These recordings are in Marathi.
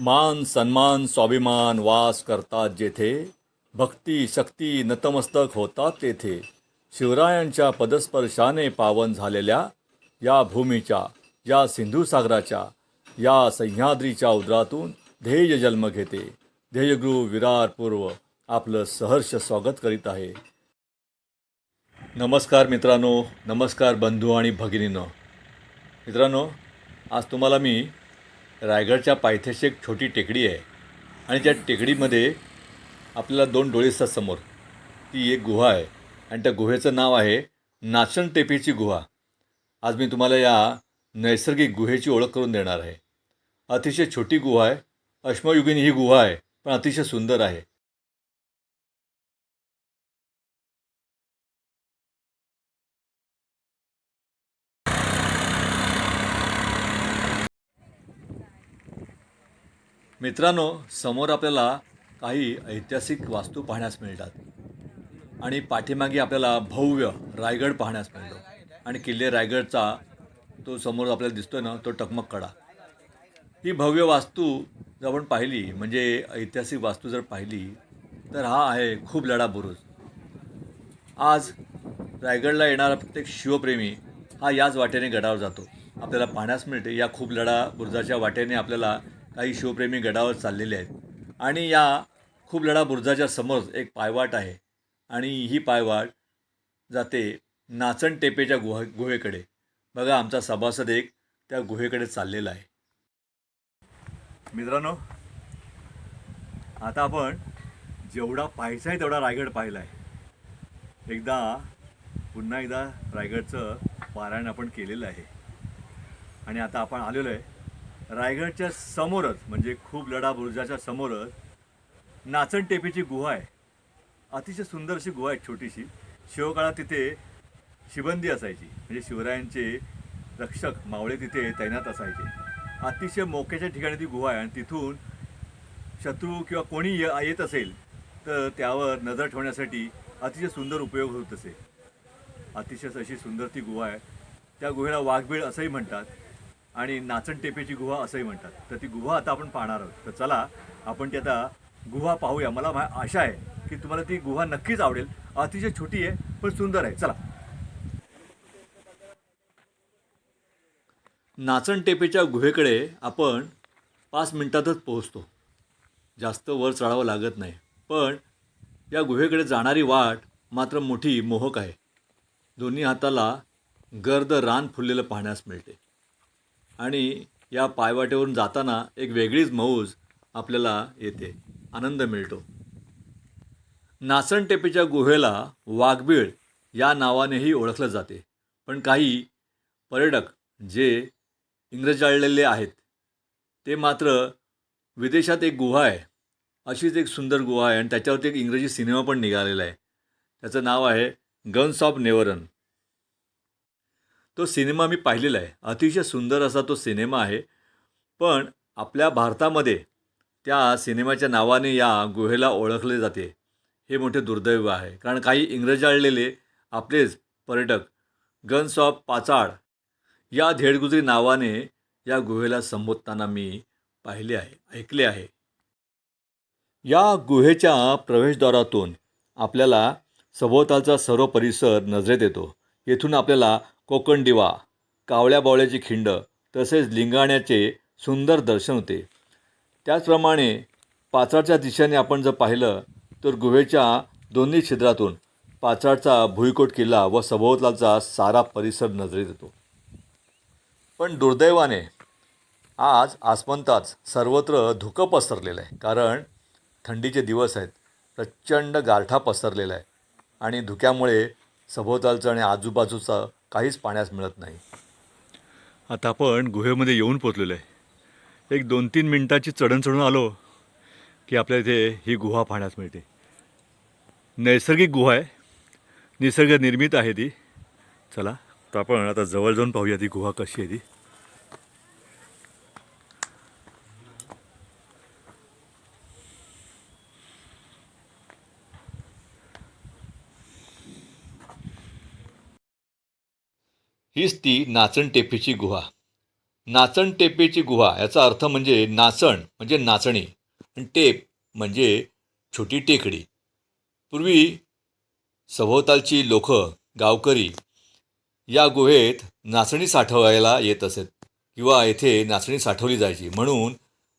मान सन्मान स्वाभिमान वास करतात जेथे. भक्ती शक्ती नतमस्तक होतात तेथे. शिवरायांच्या पदस्पर्शाने पावन झालेल्या या भूमीच्या या सिंधुसागराच्या या सह्याद्रीच्या उदरातून ध्येय जन्म घेते. ध्येयगृह विरार पूर्व आपलं सहर्ष स्वागत करीत आहे. नमस्कार मित्रांनो नमस्कार बंधू आणि भगिनीनो. मित्रांनो आज तुम्हाला मी रायगडच्या पायथ्याशी एक छोटी टेकडी आहे. आणि त्या टेकडीमध्ये आपल्याला दोन डोळे असतात समोर. ती एक गुहा आहे. आणि त्या गुहेचं नाव आहे नाचण टेपेची गुहा. आज मी तुम्हाला या नैसर्गिक गुहेची ओळख करून देणार आहे. अतिशय छोटी गुहा आहे. अश्मयुगीन ही गुहा आहे पण अतिशय सुंदर आहे. मित्रांनो समोर आपल्याला काही ऐतिहासिक वास्तू पाहण्यास मिळतात. आणि पाठीमागे आपल्याला भव्य रायगड पाहण्यास मिळतो. आणि किल्ले रायगडचा तो समोर आपल्याला दिसतोय ना तो टकमक कडा ही भव्य वास्तू जर आपण पाहिली म्हणजे ऐतिहासिक वास्तू जर पाहिली तर हा आहे खूप लढा बुरुज. आज रायगडला येणारा प्रत्येक शिवप्रेमी हा याच वाटेने गडावर जातो. आपल्याला पाहण्यास मिळते या खूप लढा बुरुजाच्या वाटेने आपल्याला काही शिवप्रेमी गडावर चाललेले आहेत. आणि या खूप लढा बुरुजाच्या समोर एक पायवाट आहे. आणि ही पायवाट जाते नाचण टेपेच्या गुहा गुहेकडे. बघा आमचा सभासद एक त्या गुहेकडे चाललेला आहे. मित्रांनो आता आपण जेवढा पाहायचा आहे तेवढा रायगड पाहिला आहे एकदा पुन्हा एकदा रायगडचं पारायण आपण केलेलं आहे. आणि आता आपण आलेलो आहे रायगडच्या समोरच म्हणजे खूप लढा बुरुजाच्या समोरच नाचण टेपेची गुहा आहे. अतिशय सुंदर अशी गुहा आहे छोटीशी. शिवकाळात तिथे शिबंदी असायची. म्हणजे शिवरायांचे रक्षक मावळे तिथे तैनात असायचे. अतिशय मोक्याच्या ठिकाणी ती गुहा आहे आणि तिथून शत्रू किंवा कोणी ये येत असेल तर त्यावर नजर ठेवण्यासाठी अतिशय सुंदर उपयोग होत असे. अतिशय अशी सुंदर ती गुहा आहे. त्या गुहेला वाघबीळ असंही म्हणतात. आणि नाचण टेपेची गुहा असंही म्हणतात. तर ती गुहा आता आपण पाहणार आहोत. तर चला आपण ती आता गुहा पाहूया. मला आशा आहे की तुम्हाला ती गुहा नक्कीच आवडेल. अतिशय छोटी आहे पण सुंदर आहे. चला. नाचण टेपेच्या गुहेकडे आपण पाच मिनिटातच पोहोचतो. जास्त वर चढावं लागत नाही. पण या गुहेकडे जाणारी वाट मात्र मोठी मोहक आहे. दोन्ही हाताला गर्द रान फुललेलं पाहण्यास मिळते. आणि या पायवाटेवरून जाताना एक वेगळीच मौज आपल्याला येते. आनंद मिळतो. नाचण टेपेच्या गुहेला वाघबीळ या नावानेही ओळखलं जाते. पण काही पर्यटक जे इंग्रजाळलेले आहेत ते मात्र विदेशात एक गुहा आहे. अशीच एक सुंदर गुहा आहे आणि त्याच्यावरती एक इंग्रजी सिनेमा पण निघालेला आहे. त्याचं नाव आहे गन्स ऑफ नेवरन. तो सिनेमा मी पाहिलेला आहे. अतिशय सुंदर असा तो सिनेमा आहे. पण आपल्या भारतामध्ये त्या सिनेमाच्या नावाने या गुहेला ओळखले जाते. हे मोठे दुर्दैव आहे. कारण काही इंग्रजाळलेले आपलेच पर्यटक गन्स ऑफ पाचाड या धेडगुजरी नावाने या गुहेला संबोधताना मी पाहिले आहे ऐकले आहे. या गुहेच्या प्रवेशद्वारातून आपल्याला सभोवतालचा सर्व परिसर नजरेत येतो. येथून आपल्याला कोकण दिवा कावळ्या बावळ्याची खिंड तसेच लिंगाण्याचे सुंदर दर्शन होते. त्याचप्रमाणे पाचाडच्या दिशेने आपण जर पाहिलं तर गुहेच्या दोन्ही छिद्रातून पाचाडचा भुईकोट किल्ला व सभोवतालचा सारा परिसर नजरेत येतो. पण दुर्दैवाने आज आसमंताच सर्वत्र धुकं पसरलेलं आहे कारण थंडीचे दिवस आहेत प्रचंड गारठा पसरलेला आहे. आणि धुक्यामुळे सभोवतालचं आणि आजूबाजूचं काहीच पाण्यास मिळत नाही. आता आपण गुहेमध्ये येऊन पोचलेलो आहे. एक दोन तीन मिनटाची चढण चढून आलो की आपल्या इथे ही गुहा पाहण्यास मिळते. नैसर्गिक गुहा आहे. निसर्ग निर्मित आहे ती. चला तर आपण आता जवळ जाऊन पाहूया ती गुहा कशी आहे ती. हीच ती नाचण टेपेची गुहा. नाचण टेपेची गुहा याचा अर्थ म्हणजे नाचण म्हणजे नाचणी. आणि टेप म्हणजे छोटी टेकडी. पूर्वी सभोवतालची लोक गावकरी या गुहेत नाचणी साठवायला येत असत किंवा येथे नाचणी साठवली जायची. म्हणून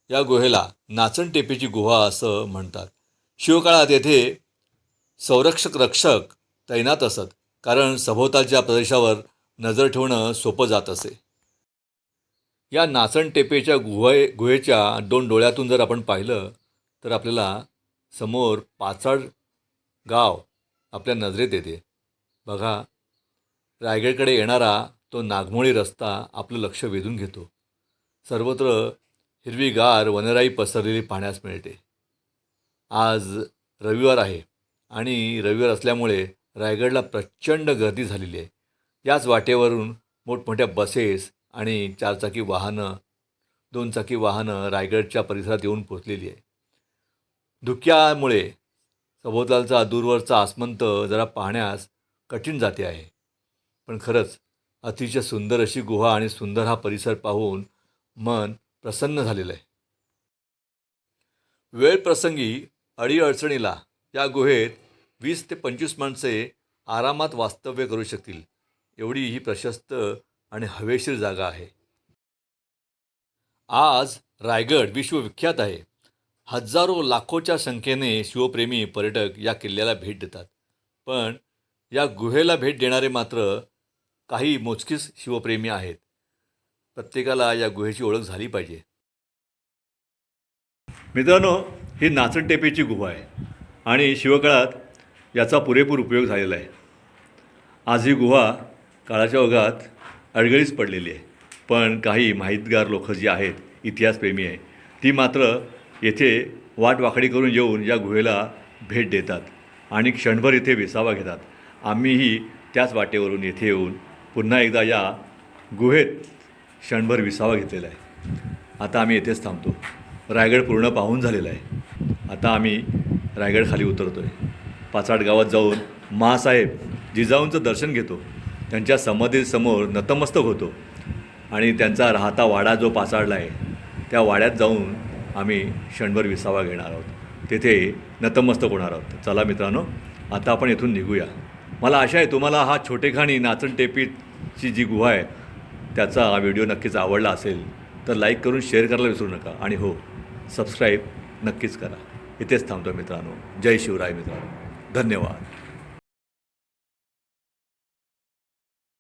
या गुहेला नाचण टेपेची गुहा असं म्हणतात. शिवकाळात येथे संरक्षक रक्षक तैनात असत कारण सभोवतालच्या प्रदेशावर नजर ठेवणं सोपं जात असे. या नाचण टेपेच्या गुहे गुहेच्या दोन डोळ्यातून जर आपण पाहिलं तर आपल्याला समोर पाचाड गाव आपल्या नजरेत येते. बघा रायगडकडे येणारा तो नागमोळी रस्ता आपलं लक्ष वेधून घेतो. सर्वत्र हिरवीगार वनराई पसरलेली पाहण्यास मिळते. आज रविवार आहे आणि रविवार असल्यामुळे रायगडला प्रचंड गर्दी झालेली आहे. याच वाटेवरून मोठमोठ्या बसेस आणि चारचाकी वाहनं दोनचाकी वाहनं रायगडच्या परिसरात येऊन पोचलेली आहे. धुक्यामुळे सभोवतालचा दूरवरचा आसमंत जरा पाहण्यास कठीण जाते आहे. पण खरंच अतिशय सुंदर अशी गुहा आणि सुंदर हा परिसर पाहून मन प्रसन्न झालेलं आहे. वेळ प्रसंगी अडीअडचणीला या गुहेत वीस ते पंचवीस माणसे आरामात वास्तव्य करू शकतील. एवढी ही प्रशस्त आणि हवेशीर जागा आहे. आज रायगड विश्वविख्यात आहे. हजारो लाखोच्या संख्येने शिवप्रेमी पर्यटक या किल्ल्याला भेट देतात. पण या गुहेला भेट देणारे मात्र काही मोजकीच शिवप्रेमी आहेत. प्रत्येकाला या गुहेची ओळख झाली पाहिजे. मित्रांनो ही नाचण टेपेची गुहा आहे आणि शिवकाळात याचा पुरेपूर उपयोग झालेला आहे. आज ही गुहा काळाच्या ओघात अडगळीच पडलेली आहे. पण काही माहितगार लोक जी आहेत इतिहासप्रेमी आहे ती मात्र येथे वाटवाकडी करून येऊन या गुहेला भेट देतात आणि क्षणभर इथे विसावा घेतात. आम्हीही त्याच वाटेवरून येथे येऊन पुन्हा एकदा या गुहेत क्षणभर विसावा घेतलेला आहे. आता आम्ही येथेच थांबतो. रायगड पूर्ण पाहून झालेला आहे. आता आम्ही रायगड खाली उतरतो आहे पाचाड गावात जाऊन महासाहेब जिजाऊंचं दर्शन घेतो. त्यांच्या समाधीसमोर नतमस्तक होतो. आणि त्यांचा राहता वाडा जो पाचाडला आहे त्या वाड्यात जाऊन आम्ही क्षणभर विसावा घेणार आहोत. तेथे नतमस्तक होणार आहोत. चला मित्रांनो आता आपण इथून निघूया. मला आशा आहे तुम्हाला हा छोटेखाणी नाचण टेपीची जी गुहा आहे त्याचा हा व्हिडिओ नक्कीच आवडला असेल तर लाईक करून शेअर करायला विसरू नका. आणि हो सबस्क्राईब नक्कीच करा. इथेच थांबतो मित्रांनो. जय शिवराय मित्रांनो. धन्यवाद.